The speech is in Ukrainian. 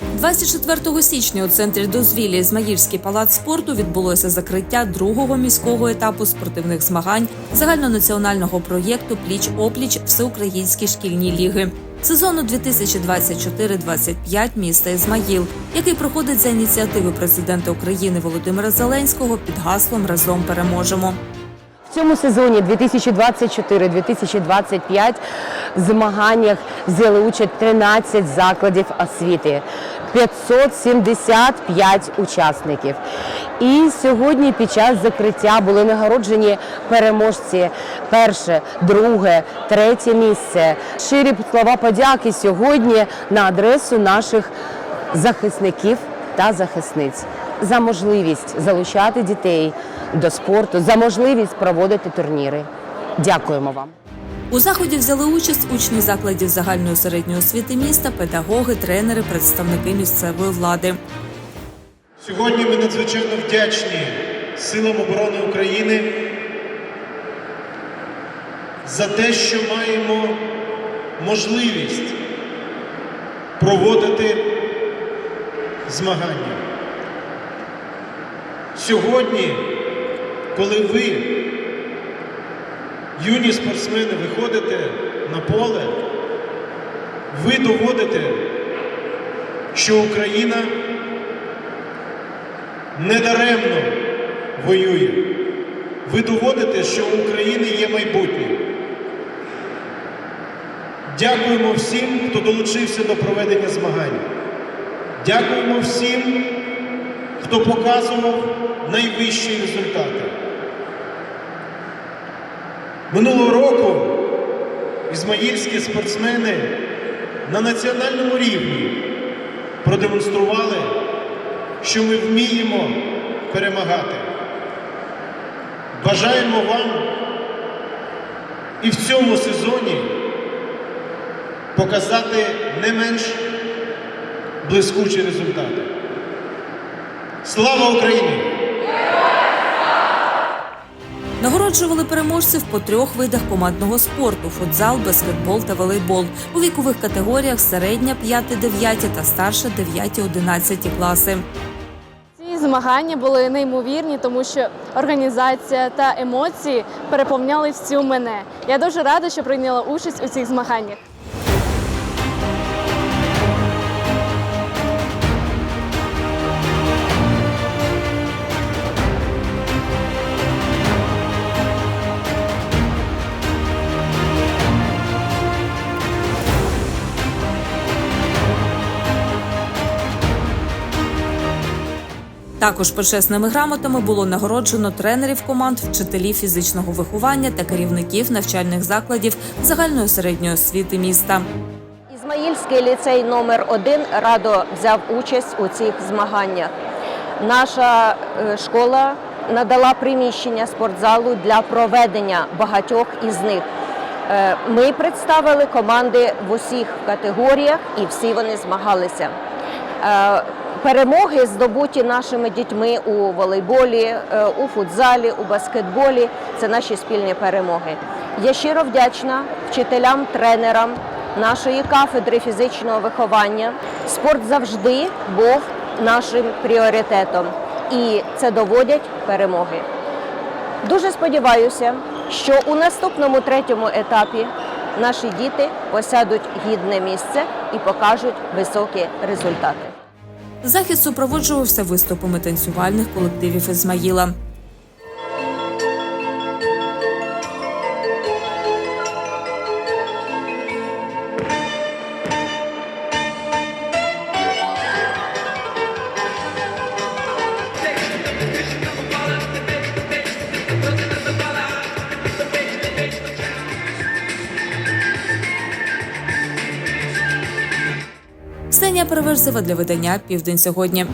24 січня у центрі дозвілля Ізмаїльський палац спорту відбулося закриття другого міського етапу спортивних змагань загальнонаціонального проєкту Пліч опліч Всеукраїнські шкільні ліги сезону 2024-25 міста Ізмаїл, який проходить за ініціативи президента України Володимира Зеленського під гаслом Разом переможемо. В цьому сезоні 2024-2025 в змаганнях взяли участь 13 закладів освіти, 575 учасників. І сьогодні під час закриття були нагороджені переможці перше, друге, третє місце. Щирі слова подяки сьогодні на адресу наших захисників та захисниць за можливість залучати дітей до спорту, за можливість проводити турніри. Дякуємо вам. У заході взяли участь учні закладів загальної середньої освіти міста, педагоги, тренери, представники місцевої влади. Сьогодні ми надзвичайно вдячні Силам оборони України за те, що маємо можливість проводити змагання. Сьогодні, коли ви, юні спортсмени, виходите на поле, ви доводите, що Україна недаремно воює. Ви доводите, що у України є майбутнє. Дякуємо всім, хто долучився до проведення змагань. Дякуємо всім, хто показував найвищі результати. Минулого року ізмаїльські спортсмени на національному рівні продемонстрували, що ми вміємо перемагати. Бажаємо вам і в цьому сезоні показати не менш блискучі результати. Слава Україні! Нагороджували переможців по трьох видах командного спорту: футзал, баскетбол та волейбол у вікових категоріях середня 5-9 та старша 9-11 класи. Ці змагання були неймовірні, тому що організація та емоції переповняли всю мене. Я дуже рада, що прийняла участь у цих змаганнях. Також почесними грамотами було нагороджено тренерів команд, вчителів фізичного виховання та керівників навчальних закладів загальної середньої освіти міста. Ізмаїльський ліцей номер 1 радо взяв участь у цих змаганнях. Наша е, школа надала приміщення спортзалу для проведення багатьох із них. Е, Ми представили команди в усіх категоріях і всі вони змагалися. Перемоги здобуті нашими дітьми у волейболі, е, у футзалі, у баскетболі це наші спільні перемоги. Я щиро вдячна вчителям, тренерам нашої кафедри фізичного виховання. Спорт завжди був нашим пріоритетом, і це доводять перемоги. Дуже сподіваюся, що у наступному третьому етапі наші діти посядуть гідне місце і покажуть високі результати. Захід супроводжувався виступами танцювальних колективів Ізмаїла. Ксенія Переверзева для видання Південь сьогодні.